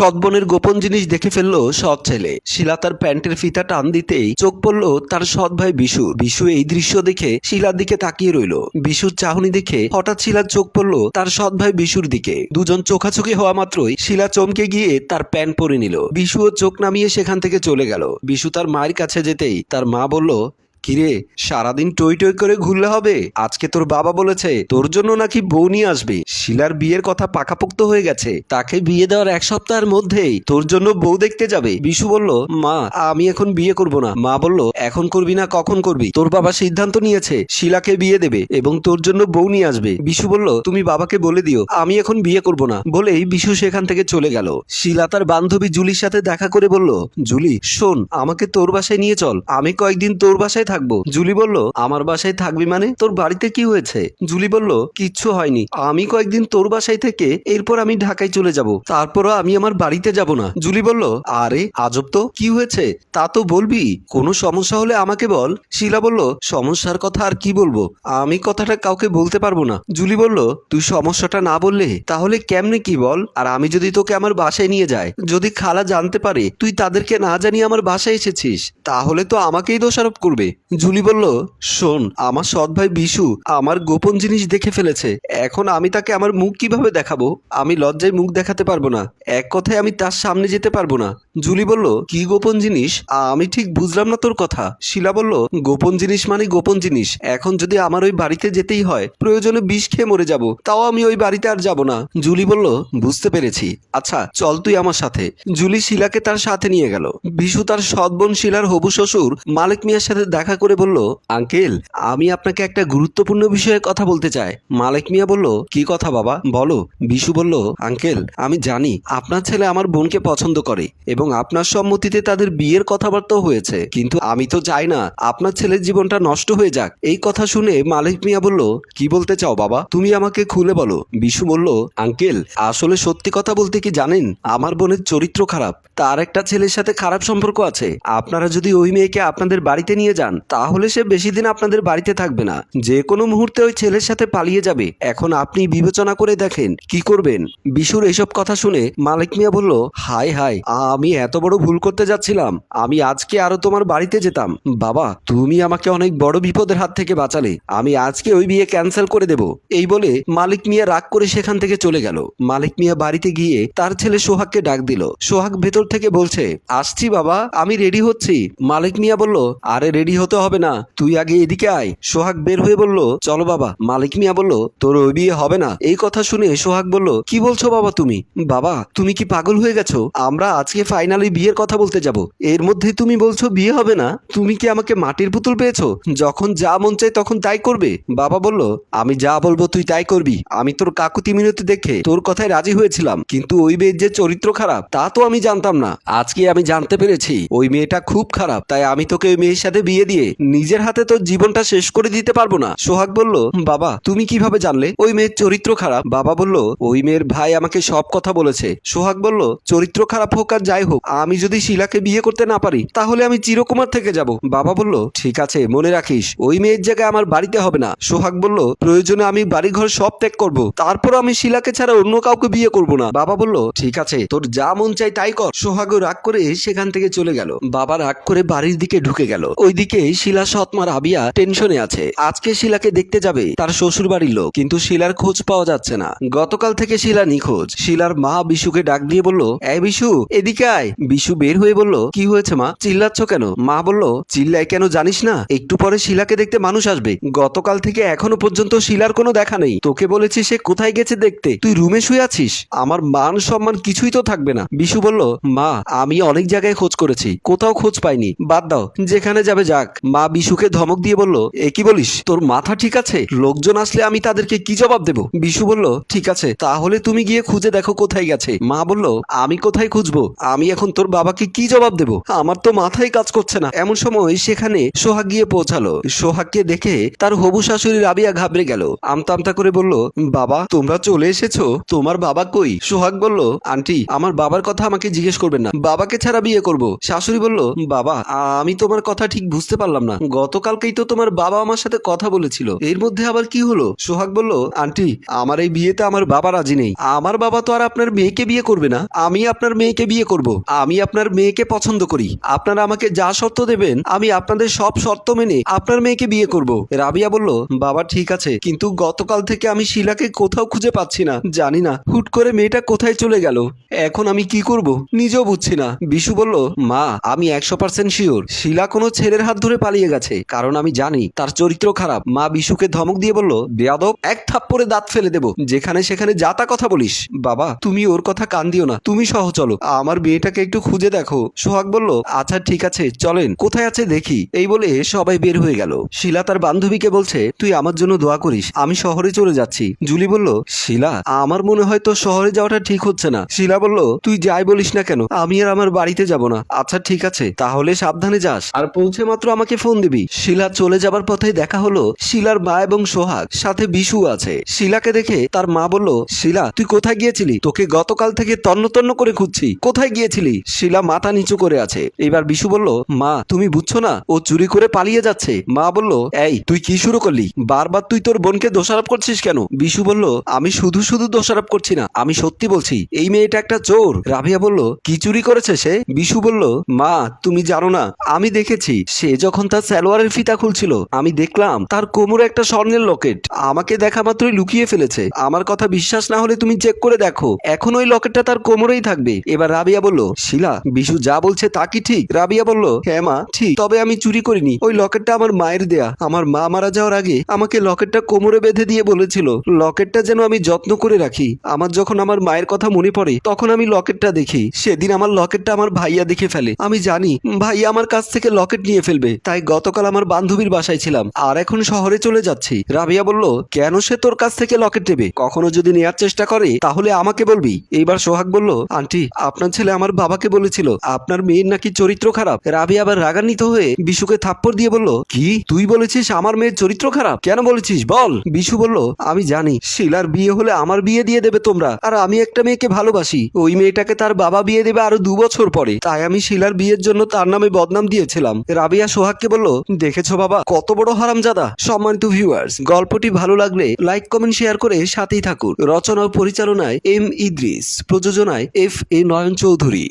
সৎ বোনের গোপন জিনিস দেখে ফেলল সৎ ছেলে। শিলা তার প্যান্টের ফিতা টান দিতেই চোখ পড়ল তার সৎ ভাই বিশু। বিশু এই দৃশ্য দেখে শিলার দিকে তাকিয়ে রইল। বিশুর চাহনি দেখে হঠাৎ শিলার চোখ পড়ল তার সৎ ভাই বিশুর দিকে। দুজন চোখাচোখি হওয়া মাত্রই শিলা চমকে গিয়ে তার প্যান্ট পরে নিল। বিশুও চোখ নামিয়ে সেখান থেকে চলে গেল। বিশু তার মায়ের কাছে যেতেই তার মা বলল কিরে, সারাদিন টই টই করে ঘুরলে হবে? আজকে তোর বাবা বলেছে, তোর জন্য নাকি বউ নিয়ে আসবে। শিলার বিয়ের কথা পাকাপোক্ত হয়ে গেছে। তাকে বিয়ে দেওয়ার এক সপ্তাহের মধ্যেই তোর জন্য বউ দেখতে যাবে। বিশু বলল, মা, আমি এখন বিয়ে করব না। মা বলল, এখন করবি না, কখন করবি? তোর বাবা সিদ্ধান্ত নিয়েছে, শিলাকে বিয়ে দেবে এবং তোর জন্য বউ নিয়ে আসবে। বিশু বলল, তুমি বাবাকে বলে দিও, আমি এখন বিয়ে করব না। বলেই বিশু সেখান থেকে চলে গেল। শিলা তার বান্ধবী জুলির সাথে দেখা করে বলল, জুলি, শোন, আমাকে তোর বাসায় নিয়ে চল। আমি কয়েকদিন তোর বাসায় থাকব? জুলি বলল, আমার বাসায় থাকবি মানে? তোর বাড়িতে কি হয়েছে? জুলি বলল, কিচ্ছু হয়নি। আমি কয়েকদিন তোর বাসায় থেকে এরপর আমি ঢাকায় চলে যাব। তারপরও আমি আমার বাড়িতে যাব না। জুলি বলল, আরে, আজব তো, কি হয়েছে? তা তো বলবি। কোনো সমস্যা হলে আমাকে বল। শিলা বলল, সমস্যার কথা আর কি বলব? আমি কথাটা কাউকে বলতে পারব না। জুলি বলল, তুই সমস্যাটা না বললে তাহলে কেমনে কি বল? আর আমি যদি তোকে আমার বাসায় নিয়ে যাই, যদি খালা জানতে পারে, তুই তাদেরকে না জানিয়ে আমার বাসায় এসেছিস, তাহলে তো আমাকেই দোষারোপ করবে। জুলি বলল, শোন, আমার সৎ ভাই বিশু আমার গোপন জিনিস দেখে ফেলেছে। এখন আমি তাকে আমার মুখ কীভাবে দেখাবো? আমি লজ্জায় মুখ দেখাতে পারব না। এক কথায় আমি তার সামনে যেতে পারব না। জুলি বলল, কি গোপন জিনিস? আমি ঠিক বুঝলাম না তোর কথা। শিলা বলল, গোপন জিনিস মানে গোপন জিনিস। এখন যদি আমার ওই বাড়িতে যেতেই হয়, প্রয়োজনে বিষ খেয়ে মরে যাব। তাও আমি ওই বাড়িতে আর যাব না। জুলি বলল, বুঝতে পেরেছি। আচ্ছা চল তুই আমার সাথে। জুলি শিলাকে তার সাথে নিয়ে গেল। বিশু তার সৎ বোন শিলার হবু শ্বশুর মালিক মিয়ার সাথে দেখা করে বলল, আঙ্কেল, আমি আপনাকে একটা গুরুত্বপূর্ণ বিষয়ে কথা বলতে চাই। মালিক মিয়া বলল, কি কথা বাবা? বলো। বিশু বলল, আঙ্কেল, আমি জানি আপনার ছেলে আমার বোনকে পছন্দ করে এবং আপনার সম্মতিতে তাদের বিয়ের কথাবার্তাও হয়েছে। কিন্তু আমি তো চাই না আপনার ছেলের জীবনটা নষ্ট হয়ে যাক। এই কথা শুনে মালিক মিয়া বলল, কি বলতে চাও বাবা? তুমি আমাকে খুলে বলো। বিশু বলল, আঙ্কেল, আসলে সত্যি কথা বলতে কি জানেন? আমার বোনের চরিত্র খারাপ। তার একটা ছেলের সাথে খারাপ সম্পর্ক আছে। আপনারা যদি ওই মেয়েকে আপনাদের বাড়িতে নিয়ে যান তাহলে সে বেশি দিন আপনাদের বাড়িতে থাকবে না। যে কোনো মুহূর্তে ওই ছেলের সাথে পালিয়ে যাবে। এখন আপনি বিবেচনা করে দেখেন, কি করবেন? বিশুর এসব কথা শুনে মালিক মিয়া বলল, হাই হাই, আমি এত বড় ভুল করতে যাচ্ছিলাম। আমি আজকে আরও তোমার বাড়িতে যেতাম। বাবা, তুমি আমাকে অনেক বড় বিপদের হাত থেকে বাঁচালে। আমি আজকে ওই বিয়ে ক্যান্সেল করে দেব। এই বলে মালিক মিয়া রাগ করে সেখান থেকে চলে গেল। মালিক মিয়া বাড়িতে গিয়ে তার ছেলে সোহাগকে ডাক দিল। সোহাগ ভেতর থেকে বলছে, আসছি বাবা, আমি রেডি হচ্ছি। মালিক মিয়া বলল, আরে রেডি হতে হবে না। তুই আগে এদিকে আয়। সোহাগ বের হয়ে বলল, চলো বাবা। মালিক মিয়া বলল, তোর ওই বিয়ে হবে না। এই কথা শুনে সোহাগ বলল, কি বলছো বাবা তুমি? বাবা, তুমি কি পাগল হয়ে গেছো? আমরা আজকে ফাইনালি বিয়ের কথা বলতে যাব। এর মধ্যে তুমি বলছো বিয়ে হবে না। তুমি কি আমাকে মাটির পুতুল পেয়েছ? যখন যা মন চায় তখন তাই করবে। বাবা বলল, আমি যা বলব তুই তাই করবি। আমি তোর কাকুতি মিনতি দেখে তোর কথায় রাজি হয়েছিলাম। কিন্তু ওই মেয়ের যে চরিত্র খারাপ, তা তো আমি জানতাম না। আজকে আমি জানতে পেরেছি, ওই মেয়েটা খুব খারাপ। তাই আমি তোকে ওই মেয়ের সাথে বিয়ে দিয়ে নিজের হাতে তোর জীবনটা শেষ করে দিতে পারব না। সোহাগ বলল, বাবা, তুমি কীভাবে জানলে? ওই মেয়ের চরিত্র খারাপ। বাবা বলল, ওই মেয়ের ভাই আমাকে সব কথা বলেছে। সোহাগ বলল, চরিত্র খারাপ হোক আর যাই হোক, আমি যদি শিলাকে বিয়ে করতে না পারি, তাহলে আমি চিরকুমার থেকে যাব। বাবা বলল, ঠিক আছে, মনে রাখিস, ওই মেয়ের জায়গায় আমার বাড়িতে হবে না। সোহাগ বলল, প্রয়োজনে আমি বাড়িঘর সব ত্যাগ করব। তারপর আমি শিলাকে ছাড়া অন্য কাউকে বিয়ে করব না। বাবা বলল, ঠিক আছে, তোর যা মন চাই তাই কর। সোহাগও রাগ করে সেখান থেকে চলে গেল। বাবা রাগ করে বাড়ির দিকে ঢুকে গেল। ওইদিকে শিলা সৎমা রাবিয়া টেনশনে আছে। আজকে শিলাকে দেখতে যাবে তার শ্বশুর বাড়ির লোক। কিন্তু শিলার খোঁজ পাওয়া যাচ্ছে না। গতকাল থেকে শিলা নিখোঁজ। শিলার মা বিশুকে ডাক দিয়ে বলল এ বিশু, এদিকে আয়। বিশু বের হয়ে বলল, কি হয়েছে মা? চিল্লাচ্ছ কেন? মা বলল চিল্লাই কেন জানিস না? একটু পরে শিলাকে দেখতে মানুষ আসবে। গতকাল থেকে এখনও পর্যন্ত শিলার কোনো দেখা নেই। তোকে বলেছি সে কোথায় গেছে দেখতে। তুই রুমে শুয়ে আছিস? আমার মান সম্মান কিছুই তো থাকবে না। বিশু বলল, মা, আমি অনেক জায়গায় খোঁজ করেছি। কোথাও খোঁজ পাইনি। বাদ দাও। যেখানে যাবে যাক। মা বিশুকে ধমক দিয়ে বলল, এ কি বলিস? তোর মাথা ঠিক আছে? লোকজন আসলে আমি তাদেরকে কি জবাব দেব? বিশু বলল, ঠিক আছে, তাহলে তুমি গিয়ে খুঁজে দেখো কোথায় গেছে। মা বলল, আমি কোথায় খুঁজবো? আমি এখন তোর বাবাকে কি জবাব দেব? আমার তো মাথায় কাজ করছে না। এমন সময় সেখানে সোহাগ গিয়ে পৌঁছালো। সোহাগকে দেখে তার হবু শাশুড়ি রাবিয়া ঘাবড়ে গেল। আমতা আমতা করে বলল, বাবা, তোমরা চলে এসেছ? তোমার বাবা কই? সোহাগ বলল, আন্টি, আমার বাবার কথা আমাকে জিজ্ঞেস করবেন না। বাবাকে ছাড়া বিয়ে করব। শাশুড়ি বলল, বাবা, আমি তোমার কথা ঠিক বুঝতে পারলাম পারলাম না। গতকালকেই তো তোমার বাবা আমার সাথে কথা বলেছিল। এর মধ্যে আবার কি হলো? সোহাগ বলল, আন্টি, আমার এই বিয়েতে আমার বাবা রাজি নেই। আমার বাবা তো আর আপনার মেয়েকে বিয়ে করবে না। আমি আপনার মেয়েকে বিয়ে করব। আমি আপনার মেয়েকে পছন্দ করি। আপনারা আমাকে যা শর্ত দেবেন, আমি আপনাদের সব শর্ত মেনে আপনার মেয়েকে বিয়ে করব। রাবিয়া বলল, বাবা, ঠিক আছে। কিন্তু গতকাল থেকে আমি শিলাকে কোথাও খুঁজে পাচ্ছি না। জানি না, হুট করে মেয়েটা কোথায় চলে গেল। এখন আমি কি করব? নিজেও বুঝছি না। বিশু বলল, মা, আমি একশো পার্সেন্ট শিওর শিলা কোনো ছেলের হাত ধরে পালিয়ে গেছে। কারণ আমি জানি তার চরিত্র খারাপ। মা বিশুকে ধমক দিয়ে বলল, বেয়াদব, এক থাপ্পড়ে দাঁত ফেলে দেব। যেখানে সেখানে যা তা কথা বলিস। বাবা, তুমি ওর কথা কান দিও না। তুমি সহ চলো। আমার মেয়েটাকে একটু খুঁজে দেখো। সোহাগ বলল আচ্ছা ঠিক আছে, চলেন। কোথায় আছে দেখি। এই বলে সবাই বের হয়ে গেল। শিলা তার বান্ধবীকে বলছে, তুই আমার জন্য দোয়া করিস। আমি শহরে চলে যাচ্ছি। জুলি বলল, শিলা, আমার মনে হয় তো শহরে যাওয়াটা ঠিক হচ্ছে না। শিলা বলল, তুই যাই বলিস না কেন? আমি আর আমার বাড়িতে যাব না। আচ্ছা ঠিক আছে। তাহলে সাবধানে যাস। আর পৌঁছে মাত্র আমাকে ফোন দিবি। শিলা চলে যাবার পথে দেখা হলো শিলার মা এবং সোহাগ, সাথে বিশু আছে। শিলাকে দেখে তার মা বলল, শিলা, তুই কোথায় গিয়েছিলি? তোকে গতকাল থেকে তন্ন তন্ন করে খুঁজছি। কোথায় গিয়েছিলি? শিলা মাথা নিচু করে আছে। এবার বিশু বলল, মা, তুমি বুঝছ না? ও চুরি করে পালিয়ে যাচ্ছে। মা বলল, এই, তুই কি শুরু করলি? বারবার তুই তোর বোনকে দোষারোপ করছিস কেন? বিশু বলল, আমি শুধু শুধু দোষারোপ করছি না, আমি সত্যি বলছি, এই মেয়েটা একটা চোর। রাভিয়া বলল, কি চুরি করেছে সে? বিশু বলল, মা, তুমি জানো না, আমি দেখেছি, সে যখন তার সালোয়ারের ফিতা খুলছিল, আমি দেখলাম তার কোমরে একটা স্বর্ণের লকেট। আমাকে দেখা মাত্রই লুকিয়ে ফেলেছে। আমার কথা বিশ্বাস না হলে তুমি চেক করে দেখো। এখন ওই লকেটটা তার কোমরেই থাকবে। এবার রাবিয়া বলল, শিলা, বিশু যা বলছে তা কি ঠিক? রাবিয়া বলল হ্যাঁ মা, ঠিক। তবে আমি চুরি করিনি। ওই লকেটটা আমার মায়ের দেয়া। আমার মা মারা যাওয়ার আগে আমাকে লকেটটা কোমরে বেঁধে দিয়ে বলেছিল, লকেটটা যেন আমি যত্ন করে রাখি। আমার যখন আমার মায়ের কথা মনে পড়ে, তখন আমি লকেটটা দেখি। সেদিন আমার লকেটটা আমার ভাইয়া দেখে ফেলে। আমি জানি, ভাইয়া আমার কাছ থেকে লকেট নিয়ে ফেলবে। তাই গতকাল আমার বান্ধবীর বাসায় ছিলাম, আর এখন শহরে চলে যাচ্ছি। রাবিয়া বলল, কেন সে তোর কাছ থেকে লকেট নেবে কখনো যদি নেয়ার চেষ্টা করে, তাহলে আমাকে বলবি। এইবার সোহাগ বলল, আন্টি, আপনার ছেলে আমার বাবাকে বলেছিল, আপনার মেয়ের নাকি চরিত্র খারাপ। রাবিয়া আবার রাগান্বিত হয়ে বিশুকে থাপ্পড় দিয়ে বলল, কি? তুই বলেছিস আমার মেয়ের চরিত্র খারাপ? কেন বলেছিস? বল। বিশু বলল, আমি জানি, শিলার বিয়ে হলে আমার বিয়ে দিয়ে দেবে তোমরা, আর আমি একটা মেয়েকে ভালোবাসি। ওই মেয়েটাকে তার বাবা বিয়ে দেবে আরও দু বছর পরে। তাই আমি শিলার বিয়ের জন্য তার নামে বদনাম দিয়েছিলাম। রাবিয়া সোহাগকে বলল, দেখেছ বাবা, কত বড় হারামজাদা? সম্মানিত ভিউয়ার্স গল্পটি ভালো লাগলে লাইক কমেন্ট শেয়ার করে সাথেই থাকুন। রচনা ও পরিচালনায় এম ইদ্রিস, প্রযোজনায় এফ এ নয়ন চৌধুরী